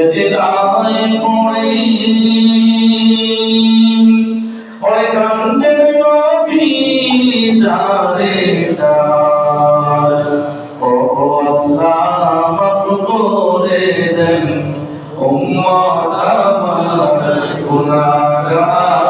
সজদায় পড়ে। ওই কান্দের নবী যারে চার, ও আল্লাহ মাফ করে দেন উম্মত আমার গুনাহগার।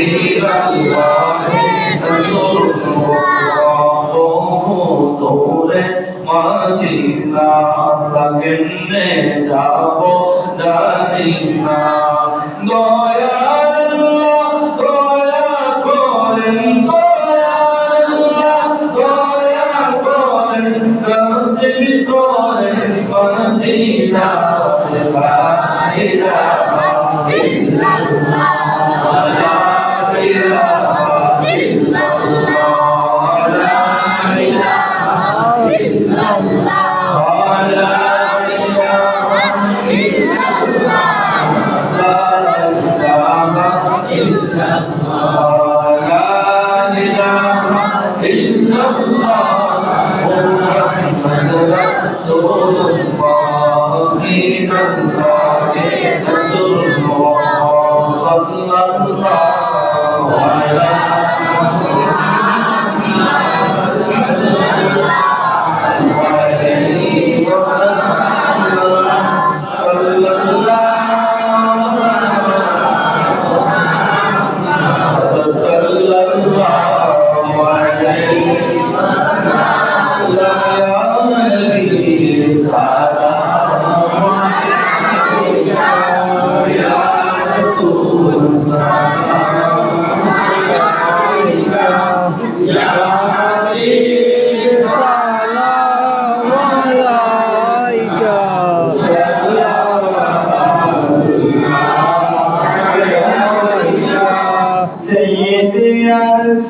هجرة واحد سرمه دور مدينة لكن جابو جانينا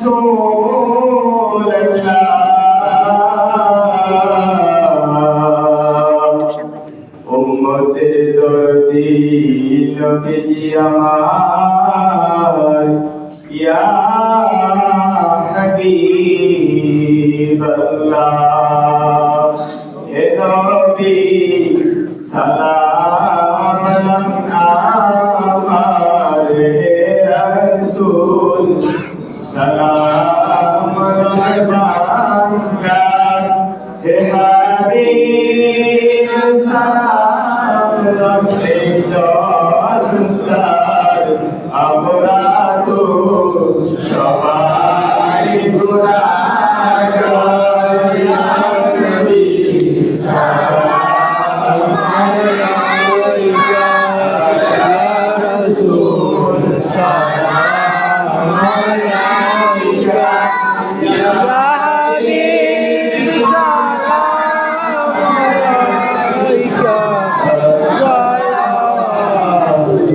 رسول الله উম্মতের দরদি নবীজি আমার ইয়া হাবিবাল্লাহ হে নবী সালাম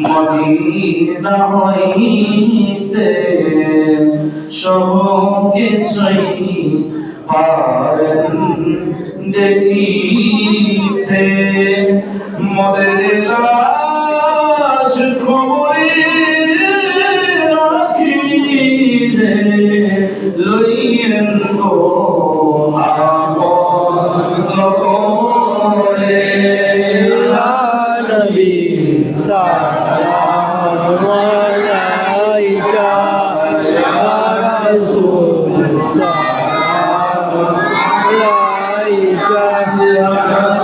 মদিনা হইতে সব কিছুই পারেন। দেখিতে মদের লাশ খবরে রাখিলে লইয়েন গো আপন করে নবী সালাম Amen.